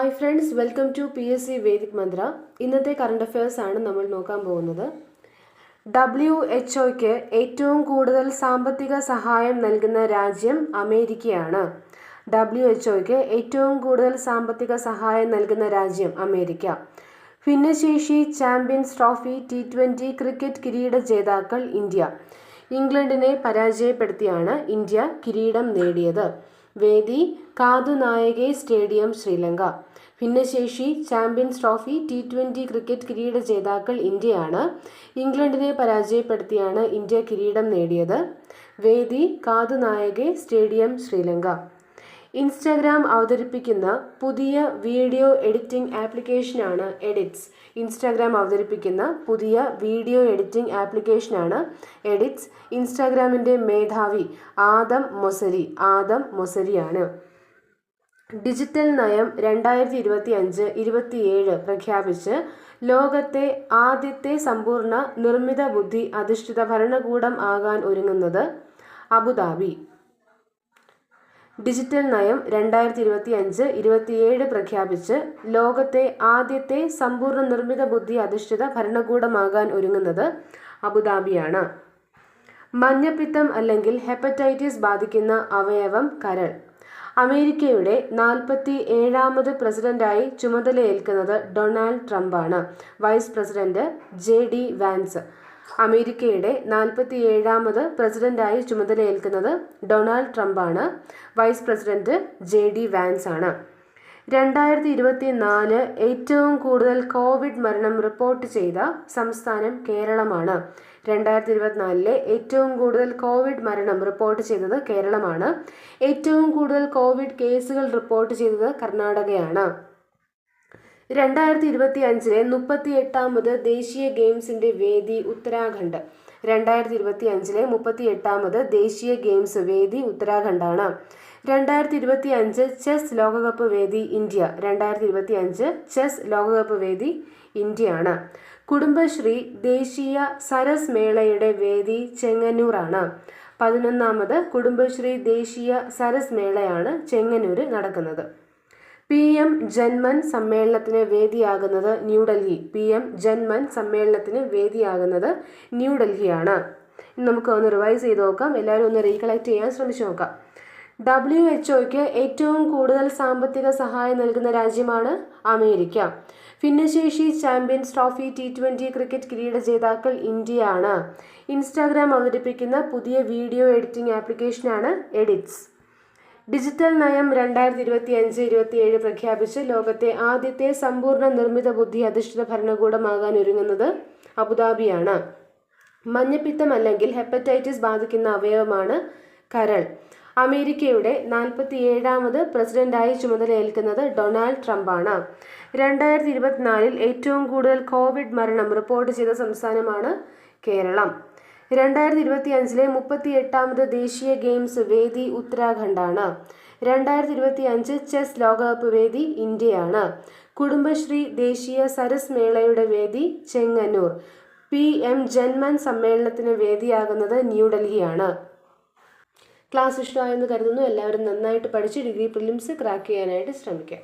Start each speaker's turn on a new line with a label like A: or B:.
A: Hi friends welcome to P S C Vedic Mantra ഇന്നത്തെ current affairs ആണ് നമ്മൾ നോക്കാൻ പോകുന്നത്. ഡബ്ല്യു എച്ച് ഒയ്ക്ക് ഏറ്റവും കൂടുതൽ സാമ്പത്തിക സഹായം നൽകുന്ന രാജ്യം അമേരിക്കയാണ്. ഡബ്ല്യു എച്ച് ഒയ്ക്ക് ഏറ്റവും കൂടുതൽ സാമ്പത്തിക സഹായം നൽകുന്ന രാജ്യം അമേരിക്ക. ഭിന്നശേഷി champions trophy T twenty cricket കിരീട ജേതാക്കൾ ഇന്ത്യ. ഇംഗ്ലണ്ടിനെ പരാജയപ്പെടുത്തിയാണ് ഇന്ത്യ കിരീടം നേടിയത്. വേദി കാതുനായകെ സ്റ്റേഡിയം ശ്രീലങ്ക. ഭിന്നശേഷി champions trophy T twenty cricket കിരീട ജേതാക്കൾ ഇന്ത്യയാണ്. ഇംഗ്ലണ്ടിനെ പരാജയപ്പെടുത്തിയാണ് ഇന്ത്യ കിരീടം നേടിയത്. വേദി കാതുനായകെ സ്റ്റേഡിയം ശ്രീലങ്ക. ഇൻസ്റ്റാഗ്രാം അവതരിപ്പിക്കുന്ന പുതിയ വീഡിയോ എഡിറ്റിംഗ് ആപ്ലിക്കേഷനാണ് എഡിറ്റ്സ്. ഇൻസ്റ്റാഗ്രാം അവതരിപ്പിക്കുന്ന പുതിയ വീഡിയോ എഡിറ്റിംഗ് ആപ്ലിക്കേഷനാണ് എഡിറ്റ്സ്. ഇൻസ്റ്റാഗ്രാമിന്റെ മേധാവി ആദം മൊസരി ആദം മൊസരിയാണ്. ഡിജിറ്റൽ നയം രണ്ടായിരത്തി ഇരുപത്തി അഞ്ച് ഇരുപത്തിയേഴ് പ്രഖ്യാപിച്ച് ലോകത്തെ ആദ്യത്തെ സമ്പൂർണ നിർമ്മിത ബുദ്ധി അധിഷ്ഠിത ഭരണകൂടം ആകാൻ ഒരുങ്ങുന്നത് അബുദാബി. ഡിജിറ്റൽ നയം രണ്ടായിരത്തി ഇരുപത്തി അഞ്ച് ഇരുപത്തിയേഴ് പ്രഖ്യാപിച്ച് ലോകത്തെ ആദ്യത്തെ സമ്പൂർണ നിർമ്മിത ബുദ്ധി അധിഷ്ഠിത ഭരണകൂടമാകാൻ ഒരുങ്ങുന്നത് അബുദാബിയാണ്. മഞ്ഞപ്പിത്തം അല്ലെങ്കിൽ ഹെപ്പറ്റൈറ്റിസ് ബാധിക്കുന്ന അവയവം കരൾ. അമേരിക്കയുടെ നാൽപ്പത്തി ഏഴാമത് പ്രസിഡന്റായി ചുമതലയേൽക്കുന്നത് Donald ട്രംപാണ്. Vice president J D Vance. അമേരിക്കയുടെ നാൽപ്പത്തി ഏഴാമത് പ്രസിഡന്റായി ചുമതലയേൽക്കുന്നത് Donald ട്രംപാണ്. Vice president J D Vance ആണ് രണ്ടായിരത്തി ഇരുപത്തി നാല് ഏറ്റവും കൂടുതൽ കോവിഡ് മരണം റിപ്പോർട്ട് ചെയ്ത സംസ്ഥാനം കേരളമാണ്. രണ്ടായിരത്തി ഇരുപത്തിനാലിലെ ഏറ്റവും കൂടുതൽ കോവിഡ് മരണം റിപ്പോർട്ട് ചെയ്തത് കേരളമാണ്. ഏറ്റവും കൂടുതൽ കോവിഡ് കേസുകൾ റിപ്പോർട്ട് ചെയ്തത് കർണാടകയാണ്. രണ്ടായിരത്തി ഇരുപത്തി അഞ്ചിലെ മുപ്പത്തി എട്ടാമത് ദേശീയ ഗെയിംസിന്റെ വേദി ഉത്തരാഖണ്ഡ്. രണ്ടായിരത്തി ഇരുപത്തി അഞ്ചിലെ മുപ്പത്തി എട്ടാമത് ദേശീയ ഗെയിംസ് വേദി ഉത്തരാഖണ്ഡാണ്. രണ്ടായിരത്തി ഇരുപത്തി അഞ്ച് ചെസ് ലോകകപ്പ് വേദി ഇന്ത്യ. രണ്ടായിരത്തി ഇരുപത്തി അഞ്ച് ചെസ് ലോകകപ്പ് വേദി ഇന്ത്യയാണ്. കുടുംബശ്രീ ദേശീയ സരസ് മേളയുടെ വേദി ചെങ്ങന്നൂറാണ് പതിനൊന്നാമത് കുടുംബശ്രീ ദേശീയ സരസ് മേളയാണ് ചെങ്ങന്നൂർ നടക്കുന്നത്. പി എം ജന്മൻ സമ്മേളനത്തിന് വേദിയാകുന്നത് ന്യൂഡൽഹി. പി എം ജന്മൻ സമ്മേളനത്തിന് വേദിയാകുന്നത് ന്യൂഡൽഹിയാണ്. നമുക്ക് ഒന്ന് റിവൈസ് ചെയ്ത് നോക്കാം. എല്ലാവരും ഒന്ന് റീകളക്ട് ചെയ്യാൻ ശ്രമിച്ചു നോക്കാം. ഡബ്ല്യു എച്ച് ഒക്ക് ഏറ്റവും കൂടുതൽ സാമ്പത്തിക സഹായം നൽകുന്ന രാജ്യമാണ് അമേരിക്ക. ഭിന്നശേഷി champions trophy T twenty cricket കിരീട ജേതാക്കൾ ഇന്ത്യയാണ്. ഇൻസ്റ്റാഗ്രാം അവതരിപ്പിക്കുന്ന പുതിയ വീഡിയോ എഡിറ്റിംഗ് ആപ്ലിക്കേഷനാണ് എഡിറ്റ്സ്. ഡിജിറ്റൽ നയം രണ്ടായിരത്തി ഇരുപത്തി അഞ്ച് ഇരുപത്തിയേഴ് പ്രഖ്യാപിച്ച് ലോകത്തെ ആദ്യത്തെ സമ്പൂർണ നിർമ്മിത ബുദ്ധി അധിഷ്ഠിത ഭരണകൂടമാകാൻ ഒരുങ്ങുന്നത് അബുദാബിയാണ്. മഞ്ഞപ്പിത്തം അല്ലെങ്കിൽ ഹെപ്പറ്റൈറ്റിസ് ബാധിക്കുന്ന അവയവമാണ് കരൾ. അമേരിക്കയുടെ നാൽപ്പത്തി ഏഴാമത് പ്രസിഡന്റായി ചുമതലയേൽക്കുന്നത് ഡൊണാൾഡ് ട്രംപാണ്. രണ്ടായിരത്തി ഇരുപത്തിനാലിൽ ഏറ്റവും കൂടുതൽ കോവിഡ് മരണം റിപ്പോർട്ട് ചെയ്ത സംസ്ഥാനമാണ് കേരളം. രണ്ടായിരത്തി ഇരുപത്തി അഞ്ചിലെ മുപ്പത്തി എട്ടാമത് ദേശീയ ഗെയിംസ് വേദി ഉത്തരാഖണ്ഡാണ്. രണ്ടായിരത്തി ഇരുപത്തി അഞ്ച് ചെസ് ലോകകപ്പ് വേദി ഇന്ത്യയാണ്. കുടുംബശ്രീ ദേശീയ സരസ് മേളയുടെ വേദി ചെങ്ങന്നൂർ. പി എം ജന്മൻ സമ്മേളനത്തിന് വേദിയാകുന്നത് ന്യൂഡൽഹിയാണ്. ക്ലാസ് ഇഷ്ടമായെന്ന് കരുതുന്നു. എല്ലാവരും നന്നായിട്ട് പഠിച്ച് ഡിഗ്രി പ്രിലിംസ് ക്രാക്ക് ചെയ്യാനായിട്ട് ശ്രമിക്കാം.